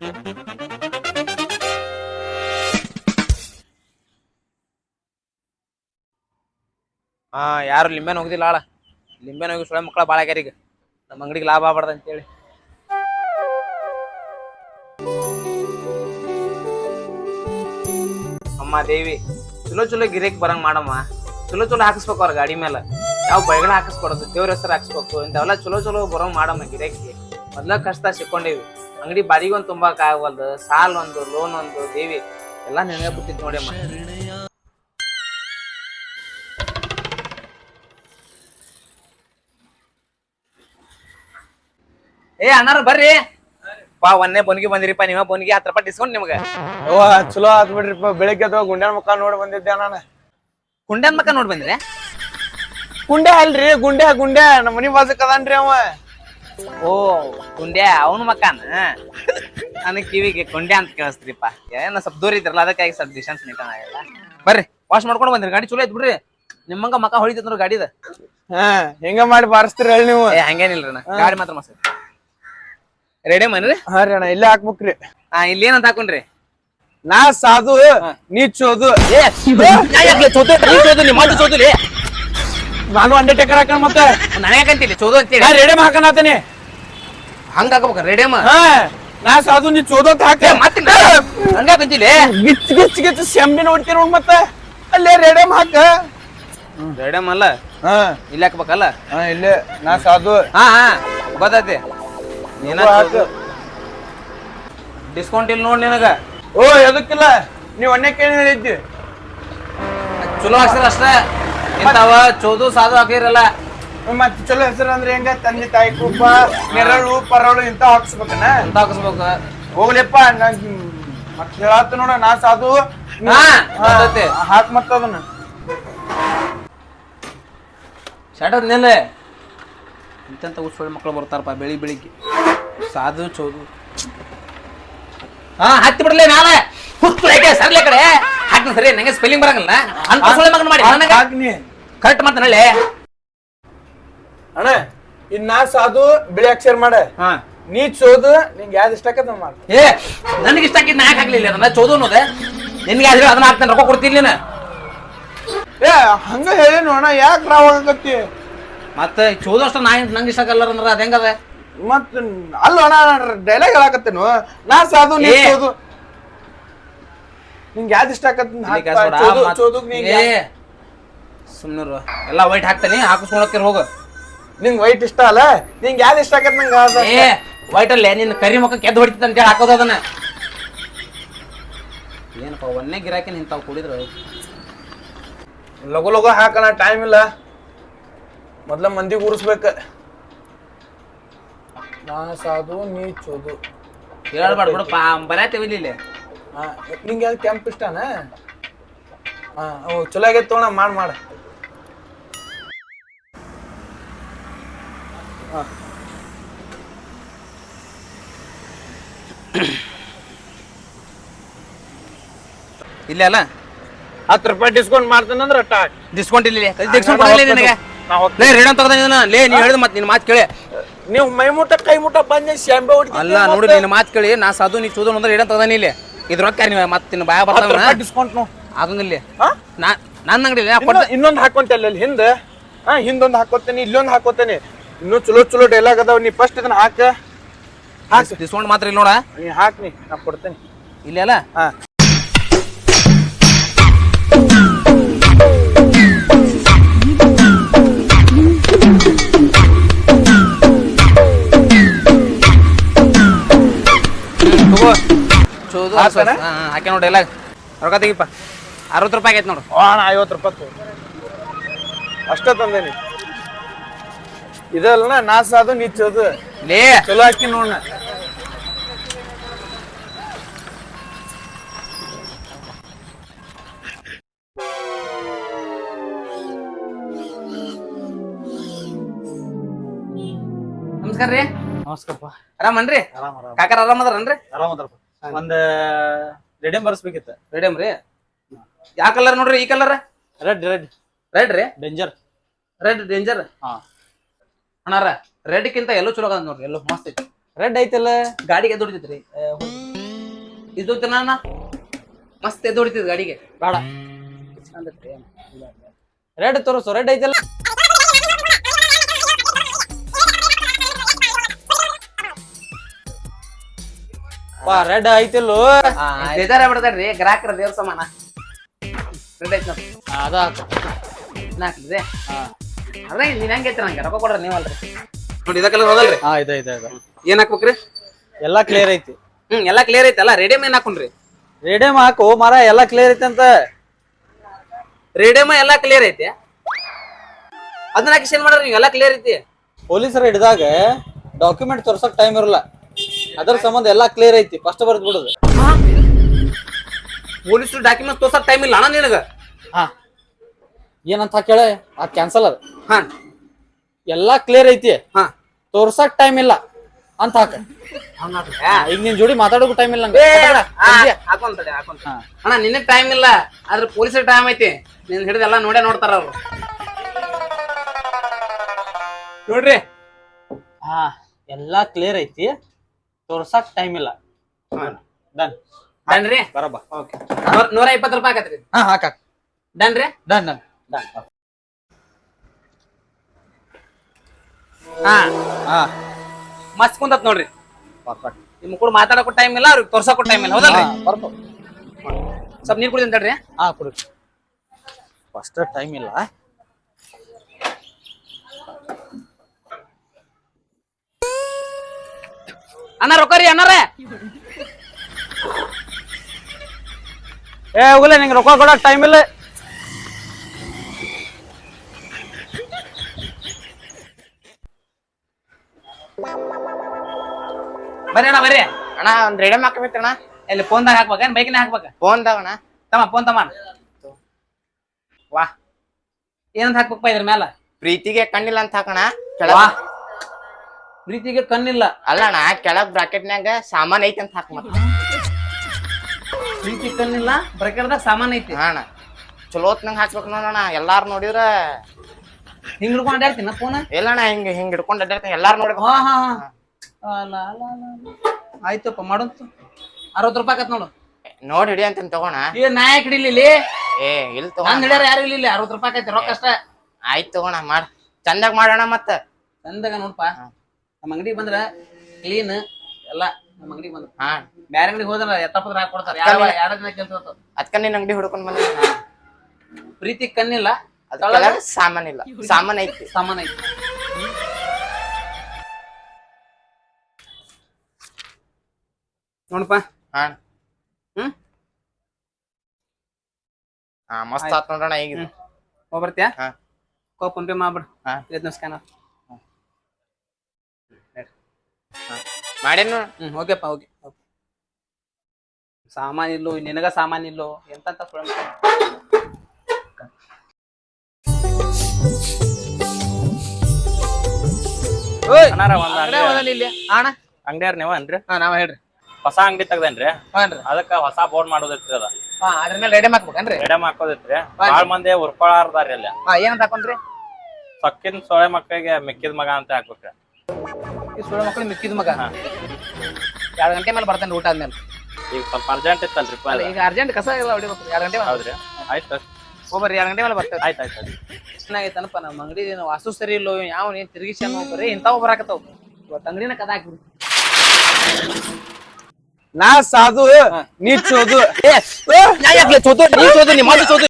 ಹಾ, ಯಾರು ಲಿಂಬೆನ ಹೋಗಿದಿಲ್ಲ ಆಳ. ಲಿಂಬೆ ಹೋಗಿ ಸುಳೆ ಮಕ್ಕಳ ಬಾಳ ಆಗ್ಯಾರ ಈಗ ನಮ್ಮ ಅಂಗಡಿಗೆ ಲಾಭ ಆಗ್ಬಾರ್ದು ಅಂತೇಳಿ. ಅಮ್ಮ, ದೇವಿ, ಚಲೋ ಚಲೋ ಗಿರೇಕ್ ಬರಂಗ್ ಮಾಡಮ್ಮ. ಚಲೋ ಚಲೋ ಹಾಕಿಸ್ಬೇಕು ಅವ್ರ ಗಾಡಿ ಮೇಲೆ ಯಾವ ಬೈಗಣ ಹಾಕಿಸ್ಬಾರ್ದು ದೇವ್ರ ಹೆಸರು ಹಾಕಿಸ್ಬೇಕು. ಇಂಥವೆಲ್ಲ ಚಲೋ ಚಲೋ ಬರೋಂಗ್ ಮಾಡಮ್ಮ ಗಿರೇಕಿ ಮೊದ್ಲ ಕಷ್ಟ ಸಿಕ್ಕೊಂಡಿವಿ. ಅಂಗಡಿ ಬಾಡಿಗೊಂದು ತುಂಬಾಕ ಆಗವಲ್ದು ಸಾಲ ಒಂದು ಲೋನ್ ಒಂದು ದೇವಿ ಎಲ್ಲ ನೆನೆ ಬಿಟ್ಟಿದ್ ನೋಡಿ ಅಮ್ಮ ಏ ಅಣ್ಣಾರ ಬರ್ರಿ. ಪಾ ಒಂದೇ ಬೊನ್ಗಿ ಬಂದಿರಿಪ್ಪ ನೀವ ಬೊನ್ಗಿ ಹತ್ತು ರೂಪಾಯಿ ಡಿಸ್ಕೌಂಟ್ ನಿಮ್ಗೆ. ಓ ಚಲೋ ಆತ್ ಬಿಡ್ರಿಪ್ಪ ಬೆಳಿಗ್ಗೆ ಅಥವಾ ಗುಂಡ್ಯಾನ ಮುಖ ನೋಡಿ ಬಂದಿದ್ದೆ ನಾನು. ಗುಂಡ್ಯಾನ್ ಮುಖ ನೋಡಿ ಬಂದ್ರೆ ಗುಂಡೆ ಅಲ್ರಿ ಗುಂಡೆ ಗುಂಡೆ ನಮ್ಮ ಮನಿ ಬಾಜಕ್ ಅದಾನ್ರಿ ಅವ. ಓ ಕುಂಡ್ಯ ಅವನ ಮಕಾನ ನನಗೆ ಕಿವಿಗೆ ಕುಂಡ್ಯ ಅಂತ ಕೇಳಿಸ್ತ್ರಿಪ್ಪ. ಏನೋ ಸ್ವಲ್ಪ ದೂರ ಇದ್ರಲ್ಲ ಅದಕ್ಕಾಗಿ ಸ್ವಲ್ಪ ಡಿಸ್ಟೆನ್ಸ್ ನಿಂತಾನ ಆಗಲ್ಲ ಬರ್ರಿ ವಾಶ್ ಮಾಡ್ಕೊಂಡು ಬಂದ್ರಿ ಗಾಡಿ ಚಲೋ ಐತ್ ಬಿಡ್ರಿ. ನಿಮ್ಮಂಗ ಮಕಾ ನೋಡ್ರಿ ಗಾಡಿದ. ಹಾ ಹೆಂಗ ಮಾಡಿ ಬಾರಿಸ್ತೀರಿ ಹೇಳಿ ನೀವು? ಏ ಹಂಗೇನಿಲ್ರಿ ಅಣ್ಣ ಗಾಡಿ ಮಾತ್ರ ಮಸ್ತ್ ರೆಡಿ ಮನ್ರಿ ಹಾ ರೀ ಅಣ್ಣ ಇಲ್ಲೇ ಹಾಕ್ಬೇಕ್ರಿ. ಹಾ ಇಲ್ಲಿ ಏನಂತ ಹಾಕೊಂಡ್ರಿ? ನಾ ಸಾದು ನೀ ಚೋದು. ಏ ಚೋದು? ನೀ ಚೋದು ನೀ ಮತ್ತೆ ಚೋದುಲಿ ನಾನು ಅಂಡರ್ಟೇಕರ್ ಹಾಕೋಣ ಮತ್ತೆ? ನನಗಂತಿಲ್ಲ ಚೋದು ಅಂತೇಳಿ ನಾ ಹಾಕೋಣ ಹಾಕಣತೀನಿ ಹಂಗ ಹಾಕಬೇಕು ರೇಡಿಯಂ ಹಾ ನಾ ಸಾಧು ನೀ ಚೋದು ಅಂತ ಹಾಕ ಮತ್ತೆ ಹಂಗಂತಿಲ್ಲ ಗಿಚ್ ಗಿಚ್ ಗಿಚ್ ಸೆಂಬಿ ನೋಡ್ತೀನಿ ನೋಡ್ ಮತ್ತೆ. ಅಲ್ಲೇ ರೇಡಿಯಂ ಹಾಕ. ರೇಡಿಯಂ ಅಲ್ಲ? ಹಾ. ಇಲ್ಲಿ ಹಾಕ್ಬೇಕಲ್ಲ? ಹಾ ಇಲ್ಲೇ ನಾ ಸಾಧು. ಹಾ ಹಾ ಗೊತ್ತೈತಿ ನೀನ ಹಾಕು. ಡಿಸ್ಕೌಂಟ್ ಇಲ್ಲ ನೋಡಿ ನಿನಗ. ಓ ಎದಕ್ಕಿಲ್ಲ? ನೀ ಅಣ್ಣಕ್ಕೆ ಏನು ಹೇಳಿದ್ದಿ. ಚಲೋ ಹಾಕ್ಸಿರ ಅಷ್ಟ. ಇಂತಾವ ಚೋದು ಸಾಧು ಹಾಕಿರಲ್ಲ. ಮತ್ ಚಲೋ ಹೆಸರು ಅಂದ್ರೆ ಹೆಂಗ? ತಂದೆ ತಾಯಿ ಕುಪ್ಪ ನೆರಳು ಪರಳು ಇಂತ ಹಾಕ್ಸ್ಬೇಕನ? ಇಂತ ಹಾಕಿಸ್ಬೇಕು. ಹೋಗ್ಲಿಪ್ಪ ಮತ್ ಹೇಳತ್ತ ನೋಡ ನಾ ಸಾಧು. ಗೊತ್ತೈತಿ. ಹಾಕ್ ಮತ್ತ ಅದನ್ನ. ಶಾಟದ್ ನಿಲ್ಲ. ಇಂತೆಂತ ಉಸ್ಸೊಳ್ಳೆ ಮಕ್ಕಳು ಬರ್ತಾರಪ್ಪ ಬೆಳಿ ಬೆಳಿಗ್ಗೆ. ಸಾಧು ಚೋದು. ಹಾ ಹತ್ತಿ ಬಿಡ್ಲೆ ನಾಳೆ ಹುತ್ತು ಸರ್ಲೆ ಕಡೆ. ಹಾಕಿ ಸರಿ ನಂಗೆ ಸ್ಪೆಲ್ಲಿಂಗ್ ಬರಂಗಿಲ್ಲ. ಅಂತ ಸೊಳ್ಳೆ ಮಗನ ಮಾಡಿ ನನಗೆ. ನೀ ಮತ್ತೆ ನಳ್ಳಿ ಅಣ್ಣ ಇನ್ನ ನಾ ಸಾಧು ಬಿಳಿ ಅಕ್ಷರ ಮಾಡ. ಹಾ. ನೀ ಚೋದು ನಿಂಗೆ ಯಾವ್ದು ಇಷ್ಟ ಆಕತ್ ಮಾಡ. ಏ ನನಗೆ ಇಷ್ಟ ನಾ ಯಾಕೆ ಹಾಕ್ಲಿಲ್ಲ ಅದನ್ನ ಚೋದು ಅನ್ನೋದೆ. ನಿನ್ಗೆ ಆದ್ರೆ ಅದನ್ನ ಹಾಕ್ತಾನೆ ರೊಕ್ಕ ಕೊಡ್ತೀನಿ ನೀನು. ಏ ಹಂಗ ಹೇಳಿ ಅಣ್ಣ ಯಾಕೆ ರಾವ್ ಆಗತ್ತಿ ಮತ್ತೆ ಚೋದು ಅಷ್ಟ ನಾ ನಂಗೆ ಇಷ್ಟ ಆಗಲ್ಲ ಅಂದ್ರೆ ಅದ ಹೆಂಗದ ಮತ್ ಅಲ್ಲ ಅಣ್ಣ ಡೈಲಾಗ್ ಹೇಳಾಕತ್ತೇನು ನಾ ಸಾಧು ನೀ. ಚೋದು. ನಿಂಗೆ ಯಾವ್ದು ಇಷ್ಟ ಆಕತ್ತ ಚೋದು ನೀ ಸುಮ್ನಿರು. ಎಲ್ಲ ವೈಟ್ ಹಾಕ್ತಾನೆ ಹಾಕಿಸ್ಕೊಳಕ್ಕೆ ಹೋಗು. ನಿಂಗೆ ವೈಟ್ ಇಷ್ಟ ಅಲ್ಲ? ನಿಂಗೆ ಯಾವ್ದು ಇಷ್ಟ ಆಗತ್ತೆ ನಂಗೆ ಏ ವೈಟ್ ಅಲ್ಲೇ ನಿನ್ನ ಕರಿ ಮುಖ ಕೆದ್ದು ಹೊಡಿತೈತೆ ಅಂತ ಹೇಳಿ ಹಾಕೋದು ಅದನ್ನ. ಏನಪ್ಪ ಒಂದೇ ಗಿರಾಕಿ ನಿಂತಾವು ಕುಡಿದ್ರು? ಲಗು ಲಗು ಹಾಕೋಣ ಟೈಮ್ ಇಲ್ಲ. ಮೊದ್ಲ ಮಂದಿ ಕೂರಿಸ್ಬೇಕ ನಾ ಸಾಧು ನೀ ಚೋದು ಹೇಳ್ಬಾರ್ದು ಬಿಡಪ್ಪ ಬರತ್ತೇವೆ ಇಲ್ಲಿ ಹಾ ನಿಂಗೆ ಯಾವ್ದು ಕೆಂಪ್ ಇಷ್ಟನಾ? ಹಾ ಚಲೋ ಆಗೈತೆ ತೊಗೊಣ ಮಾಡಿ ಮಾಡ. ಇಲ್ಲ ಅಲ್ಲ? ಹತ್ತು ರೂಪಾಯಿ ಡಿಸ್ಕೌಂಟ್ ಮಾಡ್ತಾನಂದ್ರ ಟಾಟ್ ಡಿಸ್ಕೌಂಟ್ ಇಲ್ಲ ಡಿಸ್ಕೌಂಟ್ ಕೊಡಲ್ಲ ನಿನಗೆ. ಲೇ ರೇಡನ್ ತಗದ ಲೇ ನೀ ಹೇಳಿದ ಮತ್ತೆ ನಿನ್ನ ಮಾತು ಕೇಳಿ. ನೀವು ಮೈ ಮುಟ್ಟ ಕೈ ಮುಟ್ಟ ಬಂದು ಶಾಂಬೆ ಹೊಡಿತೀನಿ ಅಲ್ಲ ನೋಡಿ ನಿನ್ನ ಮಾತು ಕೇಳಿ. ನಾ ಸಾಧು ನೀ ಚೂದು ಅಂದ್ರೆ ರೇಡನ್ ತಗದಾನಿ ಇಲ್ಲಿ. ಇದ್ರ ರೊಕ್ಕ ನೀವು ಮತ್ತೆ ನಿನ್ನ ಬಾಯ ಬರ್ತಾವ ಡಿಸ್ಕೌಂಟ್ ನೋ. ಆಗಂಗಿಲ್ಲ ನಾ ನನ್ನ ಅಂಗಡಿ ಇನ್ನೊಂದು ಹಾಕೊಂತೆ ಅಲ್ಲಿ ಹಿಂದೆ. ಹಾ ಹಿಂದೊಂದು ಹಾಕೋತೇನೆ ಇಲ್ಲೊಂದು ಹಾಕೋತೇನೆ. ಇನ್ನೂ ಚಲೋ ಚಲೋ ಡೈಲಾಗ್ ಅದಾವ. ನೀ ಫಸ್ಟ್ ಇದನ್ನ ಹಾಕ. ಹಾಕ್. ಡಿಸ್ಕೌಂಟ್ ಮಾತ್ರ ಇಲ್ಲ ನೋಡ. ನೀ ಹಾಕ್ ನೀ ನಾ ಕೊಡ್ತೇನೆ. ಇಲ್ಲ ಅಲ್ಲ? ಹಾ? ಹಾಕಿ ನೋಡಿ ಎಲ್ಲ ರೊಕ್ಕ ತೆಗಿಪ್ಪ. ಅರವತ್ತು ರೂಪಾಯಿ ಆಗೈತೆ ನೋಡು. ಐವತ್ತು ರೂಪಾಯಿ ಅಷ್ಟ ತಂದೇನಿ ಇದಲ್ಲ ನಾಸ ಅದು ನಿಚ್ಚದು ಲೇ. ಚಲೋ ಹಾಕಿ ನೋಡ ನಮಸ್ಕಾರ ರೀ. ನಮಸ್ಕಾರಪ್ಪ. ಆರಾಮನ್ರಿ ಆರಾಮ ಆರಾಮ್. ಕಾಕರ ಆರಾಮದಾರನ್ರಿ ಆರಾಮ್ ಅದಾರಪ್ಪ. ಒಂದ ರೆಡಿಯಂ ಬರ್ಸ್ಬೇಕಿತ್ತ. ರೆಡಿಯಮ್ ರೀ ಯಾವ ಕಲರ್ ನೋಡ್ರಿ ಈ ಕಲರ್ ರೆಡ್ ರೆಡ್ ರೆಡ್ ರೀ? ಡೇಂಜರ್ ರೆಡ್ ಡೇಂಜರ್ ಹಾ. ಅಣ್ಣಾರ ರೆಡ್ಕ್ಕಿಂತ ಎಲ್ಲೋ ಚಲೋ ಅದ ನೋಡ್ರಿ ಎಲ್ಲೋ ಮಸ್ತ್ ಐತಿ. ರೆಡ್ ಐತಲ್ಲ? ಗಾಡಿಗೆ ದುಡಿತೈತ್ರಿ ಇದು ನಾನು ಮಸ್ತ್ ಎದ್ದು ಹೊಡಿತೈತಿ ಗಾಡಿಗೆ. ಬೇಡ. ರೆಡ್ ತೋರಿಸು ರೆಡ್ ಐತಲ್ಲ? ವಾ ರೆಡ್ ಐತಿಲ್ಲೋ. ಬೇಜಾರ ಬಿಡ್ತಾರ್ರಿ ಗ್ರಾಹಕರ ದೇವ್ರ ಸಮಾನ. ರೆಡ್ ಐತ್ ಅದ ನಾಲ್ಕಿದೆ ಅದ್ರ ನೀನ್ ಹೆಂಗೈತಿ ನಂಗೆ ರೊಕ್ಕ ಕೊಡ್ರಿ ನೀವಲ್ರಿ. ನೋಡಿ ಹೋದಲ್ರಿ ಹಾ ಇದೆ ಇದೆ ಇದೆ. ಏನ್ ಹಾಕ್ಬೇಕ್ರಿ? ಎಲ್ಲಾ ಕ್ಲಿಯರ್ ಐತಿ. ಹ್ಮ್ ಎಲ್ಲಾ ಕ್ಲಿಯರ್ ಐತಲ್ಲ ರೇಡಿಯಮ್ ಏನ್ ಹಾಕೊಂಡ್ರಿ? ರೇಡಿಯಮ್ ಹಾಕು ಮರ ಎಲ್ಲಾ ಕ್ಲಿಯರ್ ಐತಿ ಅಂತ. ರೇಡಿಯಮ್ ಎಲ್ಲಾ ಕ್ಲಿಯರ್ ಐತಿ? ಅದನ್ನ ಹಾಕಿ ಏನ್ ಮಾಡ್ರಿ ನೀವು ಎಲ್ಲಾ ಕ್ಲಿಯರ್ ಐತಿ? ಪೊಲೀಸರು ಹಿಡಿದಾಗ ಡಾಕ್ಯುಮೆಂಟ್ ತೋರ್ಸಕ್ ಟೈಮ್ ಇರಲ್ಲ. ಅದರ ಸಂಬಂಧ ಎಲ್ಲಾ ಕ್ಲಿಯರ್ ಐತಿ. ಫಸ್ಟ್ ಬರ್ದ್ ಬಿಡುದು. ಪೊಲೀಸರು ಡಾಕ್ಯುಮೆಂಟ್ ತೋರ್ಸಕ್ ಟೈಮ್ ಇಲ್ಲ ಅಣ್ಣ ನಿನಗ? ಹಾ. ಏನಂತ ಕೇಳ? ಆ ಕ್ಯಾನ್ಸಲ್ ಅದ. ಹಾ. ಎಲ್ಲಾ ಕ್ಲಿಯರ್ ಐತಿ. ಹಾ. ತೋರ್ಸಕ್ ಟೈಮ್ ಇಲ್ಲ. ಅಂತ ಹಾಕ. ಈಗ ನಿನ್ ಜೋಡಿ ಮಾತಾಡೋಕು ಟೈಮ್ ಇಲ್ಲ ನಂಗೆ. ಮಾತಾಡ. ಹಾಕೊಂತ. ಅಣ್ಣ ನಿನಗ್ ಟೈಮ್ ಇಲ್ಲ. ಆದ್ರೆ ಪೊಲೀಸ್ ಟೈಮ್ ಐತಿ. ನಿನ್ ಹಿಡಿದೆಲ್ಲ ನೋಡೇ ನೋಡ್ತಾರ ಅವ್ರು. ನೋಡ್ರಿ. ಹಾ ಎಲ್ಲಾ ಕ್ಲಿಯರ್ ಐತಿ. ತೋರ್ಸಕ್ ಟೈಮ್ ಇಲ್ಲ. ಡನ್ ಡನ್ ರೀ? ಬರಬ್ಬ. ನೂರ- ನೂರ ಇಪ್ಪತ್ತು ರೂಪಾಯಿ ಹಾಕತ್ರಿ ಹಾ ಹಾಕ ಡನ್ ರೀ? ಡನ್ ಡನ್ ಡನ್ ಹಾ. ಹಾ. ಮಸ್ತ್ ಕುಂತತ್ ನೋಡ್ರಿ. ಪರ್ಫೆಕ್ಟ್ ನಿಮ್ ಕೂಡ ಮಾತಾಡಕ್ಕೂ ಟೈಮ್ ಇಲ್ಲ ಅವ್ರಿಗೆ ತೋರ್ಸಕ್ಕೂ ಟೈಮ್ ಇಲ್ಲ ಹೌದಲ್ರಿ? ಬರ್ಕೊ. ಸ್ವಲ್ಪ ನೀರ್ ಕುಡಿದ್ ತಡ್ರಿ ಹಾ ಕುಡಿ. ಫಸ್ಟ್ ಟೈಮ್ ಇಲ್ಲ. ಅಣ್ಣ ರೊಕ್ಕ ರೀ ಅಣ್ಣಾರ? ಏ ಹೋಗಲೇ ನಿಂಗೆ ರೊಕ್ಕ ಕೊಡಕ್ ಟೈಮ್ ಇಲ್ಲ. ಬರ್ರಿ ಅಣ್ಣ ಬರ್ರಿ. ಅಣ್ಣ ಒಂದ್ ರೇಡಿಯಂ ಹಾಕಬೇಕಣ್ಣ ಎಲ್ಲಿ ಫೋನ್ದಾಗ ಹಾಕ್ಬೇಕ? ಬೈಕ್ನಾಗ ಹಾಕ್ಬೇಕ? ಫೋನ್ದಾಗ ಅಣ್ಣ. ತಮ್ಮ ಫೋನ್ ತಮ್ಮ. ವಾ. ಏನಂತ ಹಾಕ್ಬೇಕಪ್ಪ ಇದ್ರ ಮ್ಯಾಲ? ಪ್ರೀತಿಗೆ ಕಣ್ಣಿಲ್ಲ ಅಂತ ಹಾಕೋಣ ವಾ. ಪ್ರೀತಿಗೆ ಕಣ್ಣಿಲ್ಲ. ಅಲ್ಲ ಅಣ್ಣ ಕೆಳಗ್ ಬ್ರಾಕೆಟ್ನ್ಯಾಗ ಸಾಮಾನ್ ಐತಿ ಅಂತ ಹಾಕ ಮತ್ತ. ಪ್ರೀತಿ ಕಣ್ಣಿಲ್ಲ ಬ್ರಾಕೆಟ್ದಾಗ ಸಾಮಾನ್ ಐತಿ. ಹಾ ಅಣ್ಣ. ಚಲೋ ಹೊತ್ನಂಗ್ ಹಾಕ್ಬೇಕು ನೋಡಣ್ಣ ಎಲ್ಲಾರು ನೋಡಿದ್ರ ಹಿಂಗ್ ಹಿಡ್ಕೊಂಡ್ ಅಡ್ಯಾಡ್ತೀನ ಫೋನ್ ಇಲ್ಲಣ್ಣ ಹಿಂಗ್ ಹಿಂಗ್ ಹಿಡ್ಕೊಂಡ್ ಅಡ್ಡಾಡ್ತೀನಿ ಎಲ್ಲಾರು ನೋಡಿ ಹಾ ಹಾ ಹಾ. ಆಯ್ತಪ್ಪ ಮಾಡಂತ ಅರವತ್ತು ರೂಪಾಯಿ ಆಕತ್ ನೋಡು. ನೋಡಿ ಹಿಡಿ ಅಂತ ತಗೋಣ. ಏ ನಾಯಕ್ ಹಿಡಿಲಿ ಏ ಇಲ್ಲ ನಾನ್ ತಗೋಣ ಹಿಡಿಯಾರ ಯಾರು ಇಲ್ಲ ಅರವತ್ತು ರೂಪಾಯಿ ಆಕೈತಿ ರೊಕ್ಕ ಅಷ್ಟ. ಆಯ್ತು ತಗೋಣ ಮಾಡ. ಚಂದಾಗ ಮಾಡೋಣ ಮತ್ತ. ಚಂದಾಗ ನೋಡ್ಪ. ನಮ್ಮ ಅಂಗಡಿ ಬಂದ್ರ ಕ್ಲೀನ್ ಎಲ್ಲ ನಮ್ಮ ಅಂಗಡಿ ಬಂದ್ರ. ಹಾ. ಬ್ಯಾರೆ ಅಂಗಡಿ ಹೋದ್ರ ಎತ್ತಪತ್ರ ಹಾಕಿ ಕೊಡ್ತಾರ. ಯಾವ ಯಾರ ದಿನ ಕೆಲ್ಸ ಇರ್ತದ. ಅದ್ಕ ನಿನ್ ಅಂಗಡಿ ಹುಡ್ಕೊಂಡ್ ಬಂದ ಪ್ರೀತಿ ಕಣ್ಣಿಲ್ಲ. ಅದ್ ಕೆಳಗ ಸಾಮಾನ್ ಇಲ್ಲ. ಸಾಮಾನ್ ಐತಿ. ಸಾಮಾನ್ ಐತಿ. ನೋಡಪ್ಪ. ಹಾ. ಹ್ಮ್? ಹಾ ಮಸ್ತ್ ಆತ್ ನೋಡೋಣ ಈಗ ಹೋಗ್ ಹೋಗ್ಬರ್ತೀಯಾ ಹಾ. ಕೋ ಫೋನ್ ಪೇ ಮಾಡ್ಬಿಡು ಹಾ. ಇದನ್ನ ಸ್ಕ್ಯಾನರ್ ಮಾಡೇನು ಹ್ಮ್ ಓಕೆಪ್ಪ ಓಕೆ ಸಾಮಾನ್ ಇಲ್ಲೋ ನಿನಗ ಸಾಮಾನ್ ಇಲ್ಲೋ ಎಂತ ಸುಳ್ಳು ಅಣ್ಣಾರ ಒಂದ್ ಅಂಗಡಿ ಇಲ್ಲಿ ಅಣ್ಣ? ಅಂಗಡಿಯಾರ ನೀವ ಅನ್ರಿ ಹಾ ನಾವ್ ಹೇಳ್ರಿ. ಹೊಸ ಅಂಗಡಿ ತೆಗ್ದೇನ್ರಿ? ಹಾನ್ರಿ. ಅದಕ್ಕ ಹೊಸ ಬೋರ್ಡ್ ಮಾಡೋದೈತ್ರಿ ಅದ. ಹಾ ಅದ್ರ ಮೇಲೆ ರೆಡಿ ಹಾಕ್ಬೇಕನ್ರಿ ಎಡಮ್ ಹಾಕೋದೈತ್ರಿ ಬಾಳ ಮಂದಿ ಉರ್ಕೊಳಾರ್ದಾರಿ ಅಲ್ಲಿ. ಹಾ ಏನಂತ ಹಾಕೊಂಡ್ರಿ? ಸೊಕ್ಕಿನ ಸೊಳೆ ಮಕ್ಕಳಿಗೆ ಮಿಕ್ಕಿದ ಮಗ ಅಂತ ಹಾಕ್ಬೇಕ್ರಿ. ಈ ಸುಳ್ಳು ಮಕ್ಕಳು ಮಿಕ್ಕಿದ ಮಗ? ಎರಡು ಗಂಟೆ ಮೇಲೆ ಬರ್ತೇನೆ ಊಟ ಆದ್ಮೇಲೆ. ಈಗ ಸ್ವಲ್ಪ ಅರ್ಜೆಂಟ್ ಇತ್ತಲ್ರಿ ಅಲ್ಲ, ಈಗ ಅರ್ಜೆಂಟ್ ಕಸ ಇಲ್ಲ ಹೊಡಿಬೇಕು ಎರಡು ಗಂಟೆ ಮೇಲೆ? ಹೌದ್ರಿ. ಆಯ್ತು ಹೋಗ್ಬರ್ರಿ ಎರಡು ಗಂಟೆ ಮೇಲೆ ಬರ್ತೇವೆ ಆಯ್ತು ಆಯ್ತು ಚೆನ್ನಾಗೈತನಪ್ಪ ನಮ್ಮ ಅಂಗಡಿ ವಾಸು ಸರಿ ಇಲ್ಲೋ ಯಾವ ನೀನು ತಿರುಗಿಸಿ ಅನ್ನೋ ಬರೀ ಇಂಥವು ಬರಾಕತ್ತವು. ಇವತ್ತು ಅಂಗಡಿನ ಕದ ಹಾಕ್ಬಿಡು. ನಾ ಸಾಧು ನೀ ಚೋದು ಚೋದು ನೀ ಚೋದು ನಿಮ್ಮ ಚೋದು